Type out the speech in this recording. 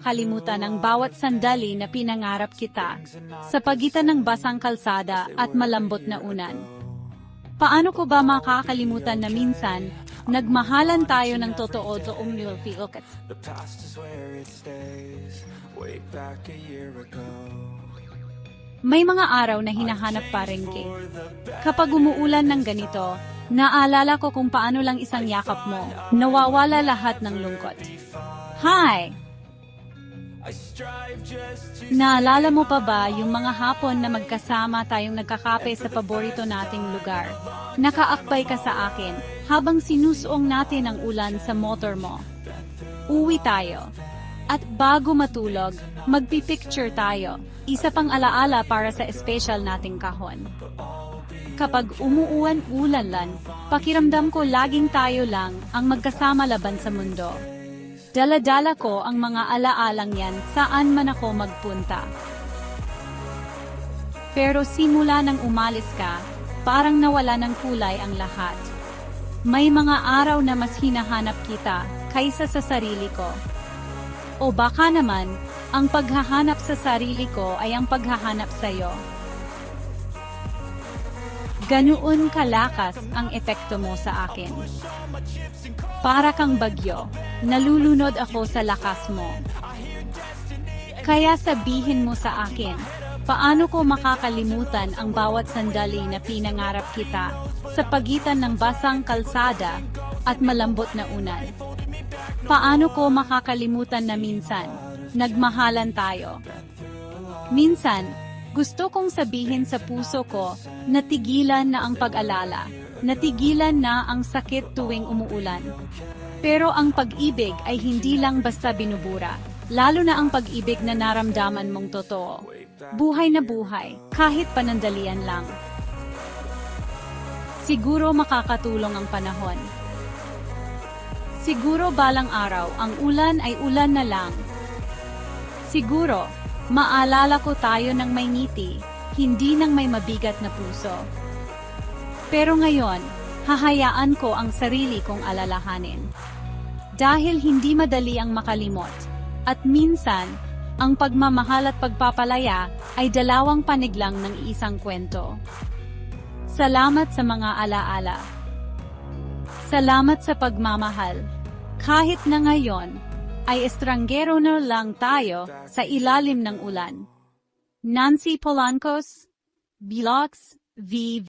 kalimutan ang bawat sandali na pinangarap kita sa pagitan ng basang kalsada at malambot na unan. Paano ko ba makakalimutan na minsan, nagmahalan tayo ng totoo to year ago. May mga araw na hinahanap pa rin kay. Kapag umuulan ng ganito, naalala ko kung paano lang isang yakap mo, nawawala lahat ng lungkot. Hi! Naalala mo pa ba yung mga hapon na magkasama tayong nagkakape sa paborito nating lugar? Nakaakbay ka sa akin habang sinusuong natin ang ulan sa motor mo. Uwi tayo. At bago matulog, magpipicture tayo. Isa pang alaala para sa espesyal nating kahon. Kapag umuuwan-ulan pakiramdam ko laging tayo lang ang magkasama laban sa mundo. Dala-dala ko ang mga alaalang yan saan man ako magpunta. Pero simula nang umalis ka, parang nawala ng kulay ang lahat. May mga araw na mas hinahanap kita kaysa sa sarili ko. O baka naman, ang paghahanap sa sarili ko ay ang paghahanap sa iyo. Ganoon kalakas ang epekto mo sa akin. Para kang bagyo, nalulunod ako sa lakas mo. Kaya sabihin mo sa akin, paano ko makakalimutan ang bawat sandali na pinangarap kita sa pagitan ng basang kalsada at malambot na unan? Paano ko makakalimutan na minsan, nagmahalan tayo? Minsan, gusto kong sabihin sa puso ko, natigilan na ang pag-alala, natigilan na ang sakit tuwing umuulan. Pero ang pag-ibig ay hindi lang basta binubura, lalo na ang pag-ibig na naramdaman mong totoo. Buhay na buhay, kahit panandalian lang. Siguro makakatulong ang panahon. Siguro balang araw ang ulan ay ulan na lang. Siguro, maalala ko tayo ng may ngiti, hindi ng may mabigat na puso. Pero ngayon, hahayaan ko ang sarili kong alalahanin. Dahil hindi madali ang makalimot, at minsan, ang pagmamahal at pagpapalaya ay dalawang panig lang ng isang kwento. Salamat sa mga alaala. Salamat sa pagmamahal. Kahit na ngayon, ay estranggero na lang tayo sa ilalim ng ulan. Nancy Polancos, Vlogs, V.